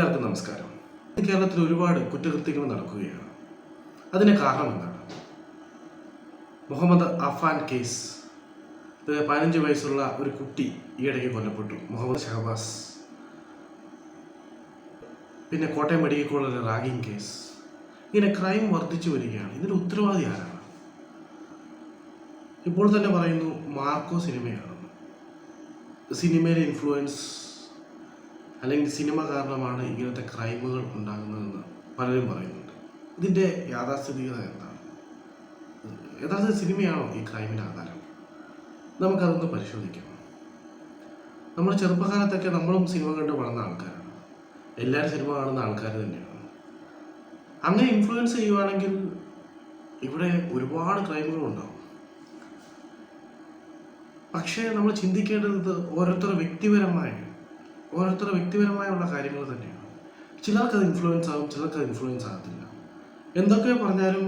എല്ലാവർക്കും നമസ്കാരം. കേരളത്തിൽ ഒരുപാട് കുറ്റകൃത്യങ്ങൾ നടക്കുകയാണ്. അതിന് കാരണം എന്താണ്? മുഹമ്മദ് അഫാൻ കേസ്. പതിനഞ്ച് വയസ്സുള്ള ഒരു കുട്ടി ഈയിടയ്ക്ക് കൊല്ലപ്പെട്ടു. മുഹമ്മദ് ഷഹബാസ്. പിന്നെ കോട്ടയം മെഡിക്കൽ കോളേജിലെ റാഗിംഗ് കേസ്. ഇങ്ങനെ ക്രൈം വർദ്ധിച്ചു വരികയാണ്. ഇതിന് ഉത്തരവാദി ആരാണ്? ഇപ്പോൾ തന്നെ പറയുന്നു മാർക്കോ സിനിമയാണ്. സിനിമയിലെ ഇൻഫ്ലുവൻസ് അല്ലെങ്കിൽ സിനിമ കാരണമാണ് ഇങ്ങനത്തെ ക്രൈമുകൾ ഉണ്ടാകുന്നതെന്ന് പലരും പറയുന്നുണ്ട്. ഇതിന്റെ യാഥാസ്ഥിതികത എന്താണ്? യഥാർത്ഥ സിനിമയാണോ ഈ ക്രൈമിന് ആധാരം? നമുക്കതൊന്ന് പരിശോധിക്കാം. നമ്മൾ ചെറുപ്പകാലത്തൊക്കെ നമ്മളും സിനിമ കണ്ട് വളർന്ന ആൾക്കാരാണ്. എല്ലാവരും സിനിമ കാണുന്ന ആൾക്കാർ തന്നെയാണ്. അങ്ങനെ ഇൻഫ്ലുവൻസ് ചെയ്യുവാണെങ്കിൽ ഇവിടെ ഒരുപാട് ക്രൈമുകൾ ഉണ്ടാവും. പക്ഷേ നമ്മൾ ചിന്തിക്കേണ്ടത് ഓരോരുത്തർ വ്യക്തിപരമായ ഓരോരുത്തരുടെ വ്യക്തിപരമായുള്ള കാര്യങ്ങൾ തന്നെയാണ്. ചിലർക്ക് അത് ഇൻഫ്ലുവൻസ് ആകും ചിലർക്ക് അത് ഇൻഫ്ലുവൻസ് ആകത്തില്ല. എന്തൊക്കെ പറഞ്ഞാലും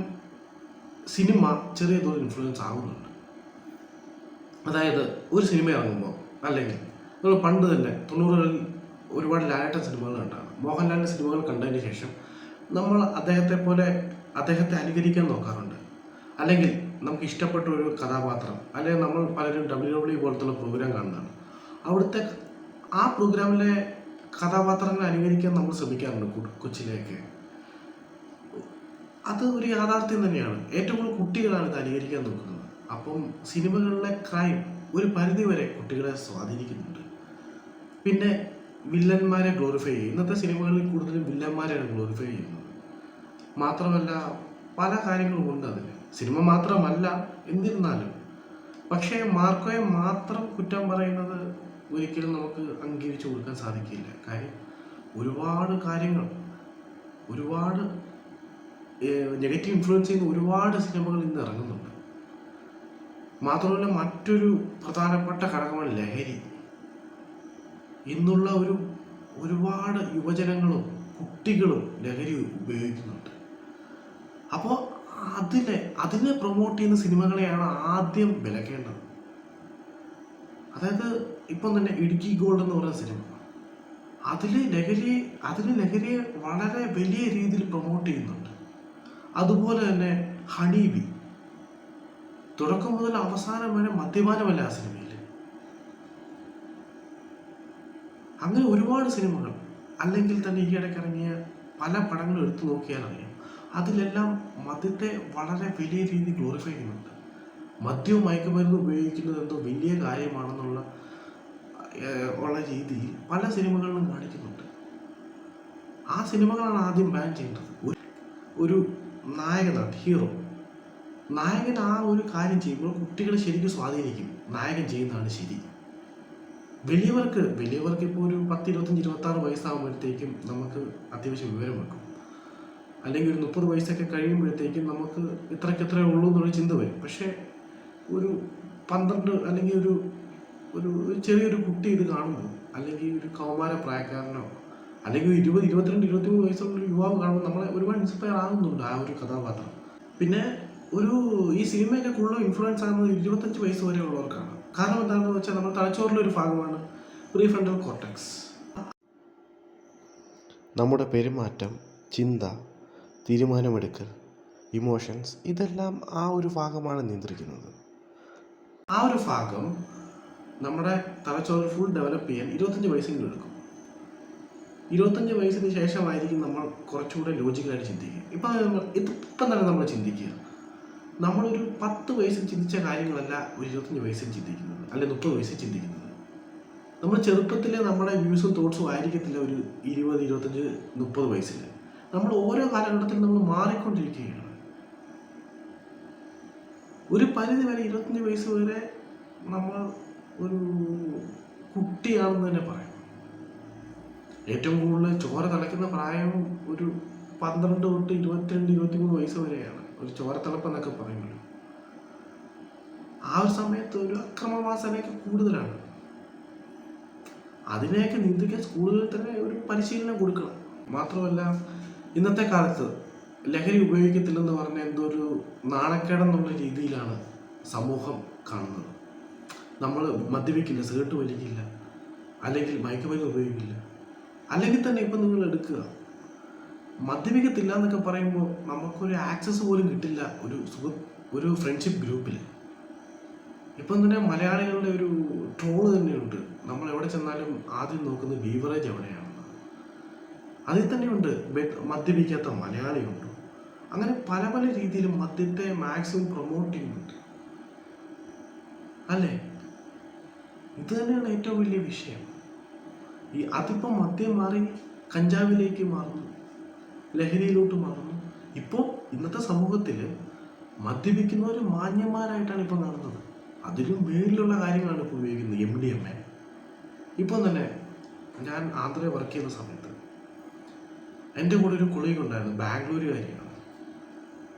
സിനിമ ചെറിയ തോതിൽ ഇൻഫ്ലുവൻസ് ആകുന്നുണ്ട് അതായത് ഒരു സിനിമ ഇറങ്ങുമ്പോൾ അല്ലെങ്കിൽ നമ്മൾ പണ്ട് തന്നെ തൊണ്ണൂറുകളിൽ ഒരുപാട് ലാലേട്ട സിനിമകൾ കണ്ടാണ്. മോഹൻലാലിന്റെ സിനിമകൾ കണ്ടതിന് ശേഷം നമ്മൾ അദ്ദേഹത്തെ പോലെ അദ്ദേഹത്തെ അനുകരിക്കാൻ നോക്കാറുണ്ട്. അല്ലെങ്കിൽ നമുക്ക് ഇഷ്ടപ്പെട്ട ഒരു കഥാപാത്രം അല്ലെങ്കിൽ നമ്മൾ പലരും ഡബ്ല്യു ഡബ്ല്യു പോലത്തുള്ള പ്രോഗ്രാം കാണുന്നതാണ്. അവിടുത്തെ ആ പ്രോഗ്രാമിലെ കഥാപാത്രങ്ങളെ അനുകരിക്കാൻ നമ്മൾ ശ്രമിക്കാറുണ്ട് കൊച്ചിലേക്ക് അത് ഒരു യാഥാർത്ഥ്യം തന്നെയാണ്. ഏറ്റവും കൂടുതൽ കുട്ടികളാണ് ഇത് അനുകരിക്കാൻ നോക്കുന്നത്. അപ്പം സിനിമകളിലെ ക്രൈം ഒരു പരിധിവരെ കുട്ടികളെ സ്വാധീനിക്കുന്നുണ്ട്. പിന്നെ വില്ലന്മാരെ ഗ്ലോറിഫൈ ചെയ്യും. ഇന്നത്തെ സിനിമകളിൽ കൂടുതലും വില്ലന്മാരെയാണ് ഗ്ലോറിഫൈ ചെയ്യുന്നത്. മാത്രമല്ല പല കാര്യങ്ങളും ഉണ്ട് അതിൽ. സിനിമ മാത്രമല്ല എന്നിരുന്നാലും. പക്ഷേ മാർക്കോയെ മാത്രം കുറ്റം പറയുന്നത് ഒരിക്കലും നമുക്ക് അംഗീകരിച്ചു കൊടുക്കാൻ സാധിക്കില്ല. കാര്യം ഒരുപാട് കാര്യങ്ങൾ ഒരുപാട് നെഗറ്റീവ് ഇൻഫ്ലുവൻസ് ചെയ്യുന്ന ഒരുപാട് സിനിമകൾ ഇന്ന് ഇറങ്ങുന്നുണ്ട്. മാത്രമല്ല മറ്റൊരു പ്രധാനപ്പെട്ട ഘടകമാണ് ലഹരി. ഇന്നുള്ള ഒരു ഒരുപാട് യുവജനങ്ങളും കുട്ടികളും ലഹരി ഉപയോഗിക്കുന്നുണ്ട്. അപ്പോൾ അതിനെ അതിനെ പ്രൊമോട്ട് ചെയ്യുന്ന സിനിമകളെയാണ് ആദ്യം വിലക്കേണ്ടത്. അതായത് ഇപ്പം തന്നെ ഇടുക്കി ഗോൾഡ് എന്ന് പറയുന്ന സിനിമ. അതിൽ ലഹരി അതിൽ ലഹരിയെ വളരെ വലിയ രീതിയിൽ പ്രൊമോട്ട് ചെയ്യുന്നുണ്ട്. അതുപോലെ തന്നെ ഹണീബി. തുടക്കം മുതൽ അവസാനം വരെ മദ്യപാനമല്ല ആ സിനിമയിൽ അങ്ങനെ ഒരുപാട് സിനിമകൾ അല്ലെങ്കിൽ തന്നെ ഈ ഇടയ്ക്ക് ഇറങ്ങിയ പല പടങ്ങളും എടുത്തു നോക്കിയാൽ അറിയാം. അതിലെല്ലാം മദ്യത്തെ വളരെ വലിയ രീതിയിൽ ഗ്ലോറിഫൈ ചെയ്യുന്നുണ്ട്. മദ്യവും മയക്കുമരുന്ന് ഉപയോഗിക്കുന്നത് എന്തോ വലിയ കാര്യമാണെന്നുള്ള ഉള്ള രീതിയിൽ പല സിനിമകളിലും കാണിക്കുന്നുണ്ട് ആ സിനിമകളാണ് ആദ്യം ബാൻ ചെയ്യേണ്ടത്. ഒരു- നായകന ഹീറോ നായകൻ ആ ഒരു കാര്യം ചെയ്യുമ്പോൾ കുട്ടികളെ ശരിക്കും സ്വാധീനിക്കും. നായകൻ ചെയ്യുന്നതാണ് ശരി. വലിയവർക്ക് വലിയവർക്ക് ഇപ്പോൾ ഒരു പത്ത് ഇരുപത്തഞ്ച് ഇരുപത്താറ് വയസ്സാകുമ്പോഴത്തേക്കും നമുക്ക് അത്യാവശ്യം വിവരം വെക്കും. അല്ലെങ്കിൽ ഒരു മുപ്പത് വയസ്സൊക്കെ കഴിയുമ്പോഴത്തേക്കും നമുക്ക് ഇത്രയ്ക്ക് ഇത്രയേ ഉള്ളൂ എന്നുള്ള ചിന്ത വരും. പക്ഷേ ഒരു പന്ത്രണ്ട് അല്ലെങ്കിൽ ഒരു ഒരു ഒരു ചെറിയൊരു കുട്ടി ഇത് കാണുമ്പോൾ അല്ലെങ്കിൽ ഒരു കൗമാര പ്രായക്കാരനോ അല്ലെങ്കിൽ ഇരുപത് ഇരുപത്തിരണ്ട് ഇരുപത്തിമൂന്ന് വയസ്സുള്ള ഒരു യുവാവ് കാണുമ്പോൾ നമ്മളെ ഒരുപാട് ഇൻസ്പയർ ആകുന്നുണ്ട് ആ ഒരു കഥാപാത്രം. പിന്നെ ഒരു ഈ സിനിമയൊക്കെ കൂടുതൽ ഇൻഫ്ലുവൻസ് ആകുന്നത് ഇരുപത്തഞ്ച് വയസ്സ് വരെ ഉള്ളവർക്കാണ്. കാരണം എന്താണെന്ന് വെച്ചാൽ നമ്മൾ തലച്ചോറിലെ ഒരു ഭാഗമാണ് പ്രീഫ്രണ്ടൽ കോർട്ടക്സ് നമ്മുടെ പെരുമാറ്റം ചിന്ത തീരുമാനമെടുക്കൽ ഇമോഷൻസ് ഇതെല്ലാം ആ ഒരു ഭാഗമാണ് നിയന്ത്രിക്കുന്നത്. ആ ഒരു ഭാഗം നമ്മുടെ തലച്ചോറിൽ ഫുൾ ഡെവലപ്പ് ചെയ്യാൻ ഇരുപത്തഞ്ച് വയസ്സെങ്കിലും എടുക്കും. ഇരുപത്തഞ്ച് വയസ്സിന് ശേഷമായിരിക്കും നമ്മൾ കുറച്ചുകൂടെ ലോജിക്കലായിട്ട് ചിന്തിക്കുക. ഇപ്പം ഇപ്പം തന്നെ നമ്മൾ ചിന്തിക്കുക. നമ്മളൊരു പത്ത് വയസ്സിൽ ചിന്തിച്ച കാര്യങ്ങളല്ല ഒരു ഇരുപത്തഞ്ച് വയസ്സിൽ ചിന്തിക്കുന്നത് അല്ലെങ്കിൽ മുപ്പത് വയസ്സിൽ ചിന്തിക്കുന്നത്. നമ്മൾ ചെറുപ്പത്തിലെ നമ്മുടെ വ്യൂസും തോട്ട്സും ആയിരിക്കത്തില്ല ഒരു ഇരുപത് ഇരുപത്തഞ്ച് മുപ്പത് വയസ്സിൽ. നമ്മൾ ഓരോ കാലഘട്ടത്തിലും നമ്മൾ മാറിക്കൊണ്ടിരിക്കുകയാണ്. ഒരു പരിധി വരെ ഇരുപത്തഞ്ച് വയസ്സ് വരെ നമ്മൾ ഒരു കുട്ടിയാണെന്ന് തന്നെ പറയാം. ഏറ്റവും കൂടുതൽ ചോര തിളയ്ക്കുന്ന പ്രായം ഒരു പന്ത്രണ്ട് തൊട്ട് ഇരുപത്തിരണ്ട് ഇരുപത്തിമൂന്ന് വയസ്സ് വരെയാണ് ഒരു ചോര തിളപ്പ് എന്നൊക്കെ പറയുമല്ലോ ആ ഒരു സമയത്ത് ഒരു അക്രമവാസനയൊക്കെ കൂടുതലാണ്. അതിനെയൊക്കെ നിയന്ത്രിക്കാൻ സ്കൂളുകളിൽ തന്നെ ഒരു പരിശീലനം കൊടുക്കണം. മാത്രമല്ല ഇന്നത്തെ കാലത്ത് ലഹരി ഉപയോഗിക്കത്തില്ലെന്ന് പറഞ്ഞ എന്തോ ഒരു നാണക്കേടെന്നുള്ള രീതിയിലാണ് സമൂഹം കാണുന്നത്. നമ്മൾ മദ്യപിക്കില്ല സിഗരറ്റ് വലിക്കില്ല അല്ലെങ്കിൽ മയക്കുമരുന്ന് ഉപയോഗിക്കില്ല. അല്ലെങ്കിൽ തന്നെ ഇപ്പം നിങ്ങൾ എടുക്കുക. മദ്യപിക്കത്തില്ല എന്നൊക്കെ പറയുമ്പോൾ നമുക്കൊരു ആക്സസ് പോലും കിട്ടില്ല ഒരു സുഖ ഒരു ഫ്രണ്ട്ഷിപ്പ് ഗ്രൂപ്പിൽ ഇപ്പം തന്നെ മലയാളികളുടെ ഒരു ട്രോൾ തന്നെയുണ്ട്. നമ്മൾ എവിടെ ചെന്നാലും ആദ്യം നോക്കുന്നത് ബീവറേജ് എവിടെയാണെന്ന്. അതിൽ തന്നെയുണ്ട് മദ്യപിക്കാത്ത മലയാളിയുണ്ട് അങ്ങനെ പല പല രീതിയിലും മദ്യത്തെ മാക്സിമം പ്രൊമോട്ട് ചെയ്യുന്നുണ്ട്. അല്ലേ? ഇത് തന്നെയാണ് ഏറ്റവും വലിയ വിഷയം. ഈ അതിപ്പോൾ മദ്യം മാറി കഞ്ചാവിലേക്ക് മാറുന്നു ലഹരിയിലോട്ട് മാറുന്നു. ഇപ്പോൾ ഇന്നത്തെ സമൂഹത്തിൽ മദ്യപിക്കുന്നവർ മാന്യന്മാരായിട്ടാണ് ഇപ്പോൾ നടന്നത്. അതിലും മേലിലുള്ള കാര്യങ്ങളാണ് ഇപ്പോൾ ഉപയോഗിക്കുന്നത് എം ഡി എം എ. തന്നെ ഞാൻ ആന്ധ്രയിൽ വർക്ക് ചെയ്യുന്ന സമയത്ത് എന്റെ കൂടെ ഒരു കൊളീഗ് ഉണ്ടായിരുന്നു ബാംഗ്ലൂരുകാരിയാണ്.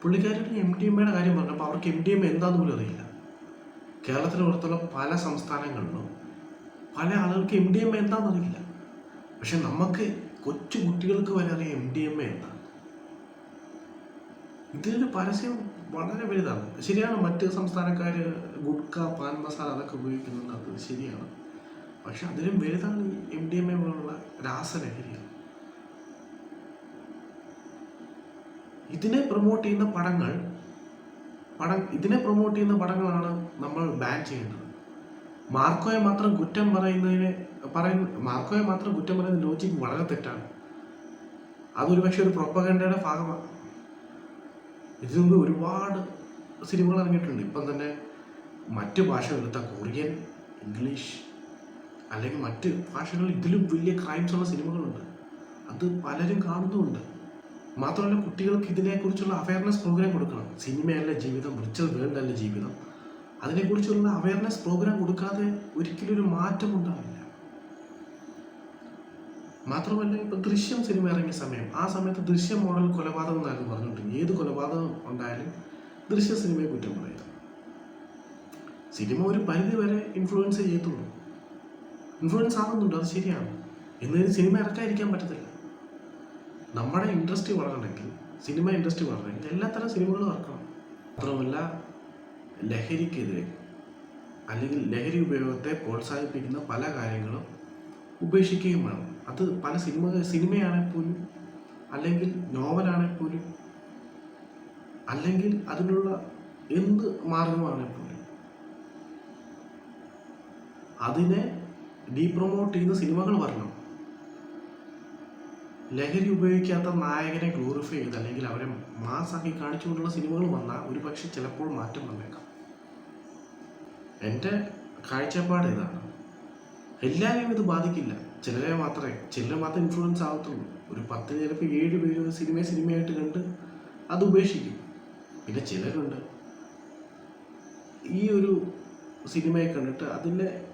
പുള്ളിക്കാരി എം ഡി എം എയുടെ കാര്യം പറഞ്ഞപ്പോൾ അവർക്ക് എം ഡി എം എന്താണെന്ന് പോലും അറിയില്ല. കേരളത്തിന് പുറത്തുള്ള പല സംസ്ഥാനങ്ങളിലും പല ആളുകൾക്ക് എം ഡി എം എന്താണെന്ന് അറിയില്ല. പക്ഷെ നമുക്ക് കൊച്ചു കുട്ടികൾക്ക് വരെ അറിയാം എം ഡി എം എ എന്താണ് ഇതിന്റെ പരസ്യം വളരെ വലുതാണ്. ശരിയാണ് മറ്റ് സംസ്ഥാനക്കാർ ഗുഡ്ക പാൻ മസാല അതൊക്കെ ഉപയോഗിക്കുന്നുണ്ട് അത് ശരിയാണ്. പക്ഷെ അതിലും വലുതാണ് ഈ എം ഡി എം എ പോലുള്ള രാസലഹരികൾ. ഇതിനെ പ്രൊമോട്ട് ചെയ്യുന്ന പടങ്ങൾ പടം ഇതിനെ പ്രൊമോട്ട് ചെയ്യുന്ന പടങ്ങളാണ് നമ്മൾ ബാൻ ചെയ്യേണ്ടത്. മാർക്കോയെ മാത്രം കുറ്റം പറയുന്നതിന് പറയുന്ന മാർക്കോയെ മാത്രം കുറ്റം പറയുന്ന ലോജിക് വളരെ തെറ്റാണ്. അതൊരു പക്ഷെ ഒരു പ്രൊപ്പഗൻഡയുടെ ഭാഗമാണ് ഇതിനു മുമ്പ് ഒരുപാട് സിനിമകൾ ഇറങ്ങിയിട്ടുണ്ട്. ഇപ്പം തന്നെ മറ്റ് ഭാഷകളെടുത്ത കൊറിയൻ ഇംഗ്ലീഷ് അല്ലെങ്കിൽ മറ്റ് ഭാഷകളിൽ ഇതിലും വലിയ ക്രൈംസ് ഉള്ള സിനിമകളുണ്ട്. അത് പലരും കാണുന്നുമുണ്ട്. മാത്രമല്ല കുട്ടികൾക്ക് ഇതിനെക്കുറിച്ചുള്ള അവയർനെസ് പ്രോഗ്രാം കൊടുക്കണം. സിനിമയല്ല ജീവിതം വിർച്വൽ വേൾഡ് അല്ല ജീവിതം. അതിനെക്കുറിച്ചുള്ള അവയർനെസ് പ്രോഗ്രാം കൊടുക്കാതെ ഒരിക്കലും ഒരു മാറ്റം ഉണ്ടാവില്ല. മാത്രമല്ല ഇപ്പൊ ദൃശ്യം സിനിമ ഇറങ്ങിയ സമയം. ആ സമയത്ത് ദൃശ്യം മോഡൽ കൊലപാതകം എന്നായിരുന്നു പറഞ്ഞിട്ടുണ്ട്. ഏത് കൊലപാതകം ഉണ്ടായാലും ദൃശ്യ സിനിമയെ കുറ്റം പറയുക സിനിമ ഒരു പരിധി വരെ ഇൻഫ്ലുവൻസ് ചെയ്യത്തുള്ളൂ. ഇൻഫ്ലുവൻസ് ആകുന്നുണ്ട് അത് ശരിയാണ്. എന്നതിന് സിനിമ ഇറക്കാതിരിക്കാൻ പറ്റത്തില്ല. നമ്മുടെ ഇൻട്രസ്റ്റ് വളരണമെങ്കിൽ സിനിമ ഇൻഡസ്ട്രി വളരണമെങ്കിൽ എല്ലാത്തരം സിനിമകളും ഇറക്കണം മാത്രമല്ല ലഹരിക്കെതിരെ അല്ലെങ്കിൽ ലഹരി ഉപയോഗത്തെ പ്രോത്സാഹിപ്പിക്കുന്ന പല കാര്യങ്ങളും ഉപേക്ഷിക്കുകയും വേണം. അത് പല സിനിമ സിനിമയാണെങ്കിൽ അല്ലെങ്കിൽ നോവലാണെങ്കിൽ അല്ലെങ്കിൽ അതിനുള്ള എന്ത് മാർഗമാണെങ്കിൽ അതിനെ ഡീപ്രൊമോട്ട് ചെയ്യുന്ന സിനിമകൾ വരണം. ലഹരി ഉപയോഗിക്കാത്ത നായകനെ ഗ്ലോറിഫൈ ചെയ്ത് അല്ലെങ്കിൽ അവരെ മാസാക്കി കാണിച്ചുകൊണ്ടുള്ള സിനിമകൾ വന്നാൽ ഒരു പക്ഷെ ചിലപ്പോൾ മാറ്റം വന്നേക്കാം. എന്റെ കാഴ്ചപ്പാട് ഇതാണ്. എല്ലാവരെയും ഇത് ബാധിക്കില്ല. ചിലരെ മാത്രമേ ചിലരെ മാത്രം ഇൻഫ്ലുവൻസ് ആവത്തുള്ളൂ. ഒരു പത്ത് ചിലപ്പോൾ ഏഴ് പേര് സിനിമയെ സിനിമയായിട്ട് കണ്ട് അത് ഉപേക്ഷിക്കും. പിന്നെ ചിലരുണ്ട്. ഈ ഒരു സിനിമയെ കണ്ടിട്ട് അതിന്റെ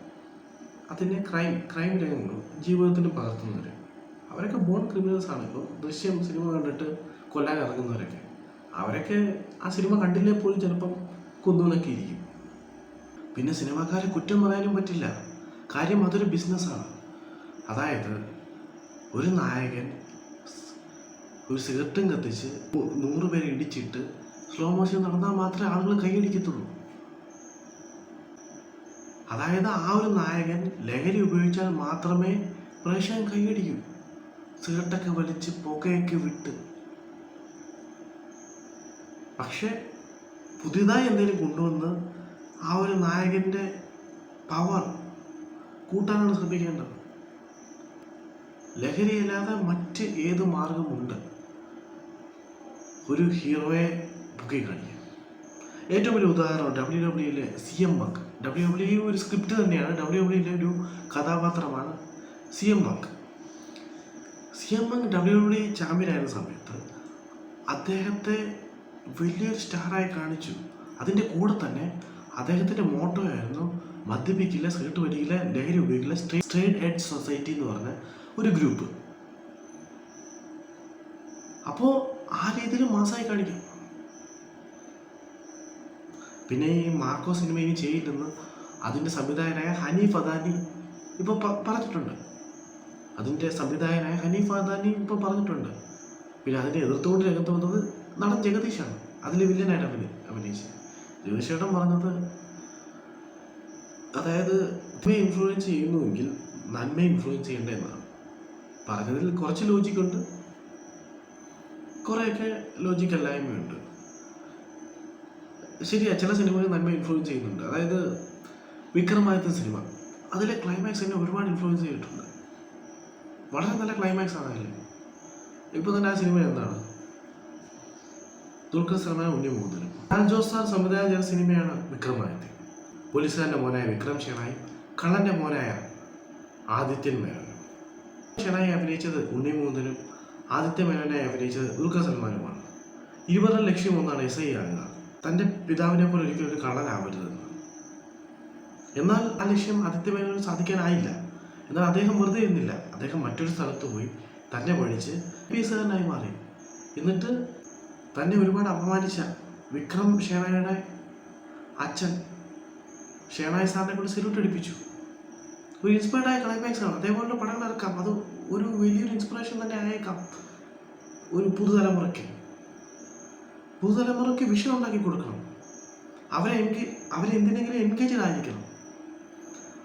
അതിന്റെ ക്രൈം ക്രൈം രംഗങ്ങളും ജീവിതത്തിൽ പകർത്തുന്നവർ അവരൊക്കെ ബോൺ ക്രിമിനൽസ് ആണ്. ഇപ്പം ദൃശ്യം സിനിമ കണ്ടിട്ട് കൊല്ലാൻ ഇറങ്ങുന്നവരൊക്കെ. അവരൊക്കെ ആ സിനിമ കണ്ടില്ലേ പോലും ചിലപ്പം കൊന്നുവെന്നൊക്കെ ഇരിക്കും. പിന്നെ സിനിമാക്കാരെ കുറ്റം പറയാനും പറ്റില്ല. കാര്യം അതൊരു ബിസിനസ്സാണ് അതായത് ഒരു നായകൻ ഒരു സിഗരറ്റും കത്തിച്ച് നൂറ് പേരെ ഇടിച്ചിട്ട് സ്ലോ മോഷൻ നടന്നാൽ മാത്രമേ ആളുകൾ കൈയടിക്കത്തുള്ളൂ. അതായത് ആ ഒരു നായകൻ ലഹരി ഉപയോഗിച്ചാൽ മാത്രമേ പ്രേക്ഷകൻ കൈയടിക്കൂ. സിഗരറ്റൊക്കെ വലിച്ച് പുകയൊക്കെ വിട്ട്. പക്ഷെ പുതിയതായി എന്തെങ്കിലും കൊണ്ടുവന്ന് ആ ഒരു നായകന്റെ പവർ കൂട്ടാനാണ് ശ്രമിക്കേണ്ടത്. ലഹരിയല്ലാതെ മറ്റ് ഏത് മാർഗമുണ്ട്? ഒരു ഹീറോയെ ബുക്കി കാണിക്കാൻ. ഏറ്റവും വലിയ ഉദാഹരണം W ഡബ്ല്യുയിലെ C M punk W W ഒരു സ്ക്രിപ്റ്റ് തന്നെയാണ്. ഡബ്ല്യു ഡബ്ല്യുയിലെ ഒരു കഥാപാത്രമാണ് C M punk C M punk W W champion ആയിരുന്ന സമയത്ത് അദ്ദേഹത്തെ വലിയൊരു സ്റ്റാറായി കാണിച്ചു. അതിന്റെ കൂടെ തന്നെ അദ്ദേഹത്തിന്റെ മോട്ടോ ആയിരുന്നു മദ്യപിക്കില്ല സിഗരറ്റ് വലിക്കില്ല ലഹരി ഉപയോഗിക്കില്ല സ്ട്രേറ്റ് സ്ട്രേറ്റ് എഡ് സൊസൈറ്റി എന്ന് പറഞ്ഞ ഒരു ഗ്രൂപ്പ് അപ്പോൾ ആ രീതിയിൽ മാസമായി കാണിക്കാം. പിന്നെ ഈ മാർക്കോ സിനിമ ഇനി ചെയ്യില്ലെന്ന് അതിന്റെ സംവിധായകനായ ഹനീഫ് അദാനി ഇപ്പോൾ പറഞ്ഞിട്ടുണ്ട്. അതിന്റെ സംവിധായകനായ ഹനീഫ് അദാനി ഇപ്പോൾ പറഞ്ഞിട്ടുണ്ട്. പിന്നെ അതിനെ എതിർത്തുകൊണ്ട് രംഗത്ത് വന്നത് നടൻ ജഗദീഷാണ്. അതിൽ വില്ലനായിട്ട് അഭിനയി അഭിനയിച്ചത് ജഗദീഷേട്ടൻ പറഞ്ഞത് അതായത് ഇവയെ ഇൻഫ്ലുവൻസ് ചെയ്യുന്നുവെങ്കിൽ നന്മ ഇൻഫ്ലുവൻസ് ചെയ്യേണ്ട എന്നാണ്. പറഞ്ഞതിൽ കുറച്ച് ലോജിക്കുണ്ട് കുറേയൊക്കെ ലോജിക്ക് അല്ലായ്മയുണ്ട്. ശരിയാ ചില സിനിമകൾ നന്മ ഇൻഫ്ലുവൻസ് ചെയ്യുന്നുണ്ട്. അതായത് വിക്രമാദിത്യ സിനിമ. അതിലെ ക്ലൈമാക്സ് എന്നെ ഒരുപാട് ഇൻഫ്ലുവൻസ് ചെയ്തിട്ടുണ്ട്. വളരെ നല്ല ക്ലൈമാക്സ് ആണ് അതിൽ ഇപ്പോൾ തന്നെ ആ സിനിമ എന്താണ്? ദുൽഖർ സൽമാൻ ഉണ്ണി മൂന്നിലും ലാൽ ജോസ് സാർ സംവിധാനം ചെയ്ത സിനിമയാണ് വിക്രമാദിത്യം. പോലീസുകാരന്റെ മോനായ വിക്രം ഷെണായി കള്ളന്റെ മോനായ ആദിത്യൻ മേനോനും ഷെണായി അഭിനയിച്ചത് ഉണ്ണി മൂന്നിലും ആദിത്യ മേനോനായി അഭിനയിച്ചത് ദുൽഖർ സൽമാനുമാണ്. ഇരുവരുടെ ലക്ഷ്യം ഒന്നാണ് എസ് ഐ ആകുക തന്റെ പിതാവിനെ പോലെ ഒരിക്കലും ഒരു കള്ളനാവരുതെന്ന്. എന്നാൽ ആ ലക്ഷ്യം ആദിത്യ മേനോന് സാധിക്കാനായില്ല. എന്നാൽ അദ്ദേഹം വെറുതെ ഇരുന്നില്ല. അദ്ദേഹം മറ്റൊരു സ്ഥലത്ത് പോയി തന്നെ പഠിച്ച് പി എസുകാരനായി മാറി. എന്നിട്ട് തന്നെ ഒരുപാട് അപമാനിച്ച വിക്രം ഷേണായുടെ അച്ഛൻ ഷേണായ സാറിനെ കൊണ്ട് സല്യൂട്ട് അടിപ്പിച്ചു. ഒരു ഇൻസ്പയർഡായ ക്ലൈമാക്സ് ആണ്. അതേപോലുള്ള പടങ്ങൾ ഇറക്കാം. അത് ഒരു വലിയൊരു ഇൻസ്പിറേഷൻ തന്നെ ആയേക്കാം. ഒരു പുതുതലമുറയ്ക്ക്. പുതുതലമുറയ്ക്ക് വിഷയം ഉണ്ടാക്കി കൊടുക്കണം. അവരെ എനിക്ക് അവരെ എന്തിനെങ്കിലും എൻഗേജഡ് ആയിരിക്കണം.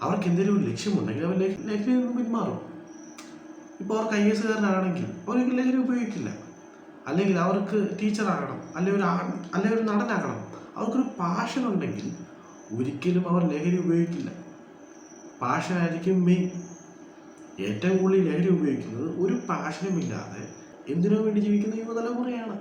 അവർക്ക് എന്തെങ്കിലും ലക്ഷ്യമുണ്ടെങ്കിൽ അവർ ലൈഫിൽ നിന്ന് പിന്മാറും. ഇപ്പോൾ അവർക്ക് ഐ എസ് കാരനാണെങ്കിൽ അവർക്ക് ലഹരി ഉപയോഗിക്കില്ല. അല്ലെങ്കിൽ അവർക്ക് ടീച്ചറാകണം അല്ലെങ്കിൽ ഒരു അല്ലെങ്കിൽ ഒരു നടനാകണം. അവർക്കൊരു പാഷൻ ഉണ്ടെങ്കിൽ ഒരിക്കലും അവർ ലഹരി ഉപയോഗിക്കില്ല. പാഷനായിരിക്കും മെയിൻ ഏറ്റവും കൂടുതൽ ലഹരി ഉപയോഗിക്കുന്നത് ഒരു പാഷനും ഇല്ലാതെ എന്തിനു വേണ്ടി ജീവിക്കുന്ന യുവതലമുറയാണ്.